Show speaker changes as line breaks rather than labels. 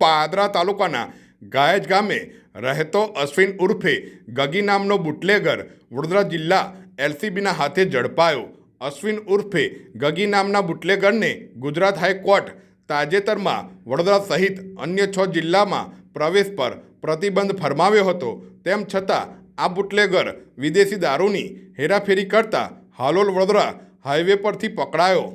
પાદરા તાલુકાના ગાયજ ગામે રહેતો અશ્વિન ઉર્ફે ગગી નામનો બુટલેગર વડોદરા જિલ્લા એલસીબીના હાથે ઝડપાયો. અશ્વિન ઉર્ફે ગગી નામના બુટલેગરને ગુજરાત હાઈકોર્ટ તાજેતરમાં વડોદરા સહિત અન્ય છ જિલ્લામાં પ્રવેશ પર પ્રતિબંધ ફરમાવ્યો હતો. તેમ છતાં, આ બુટલેગર વિદેશી દારૂની હેરાફેરી કરતા હાલોલ વડોદરા હાઈવે પરથી પકડાયો.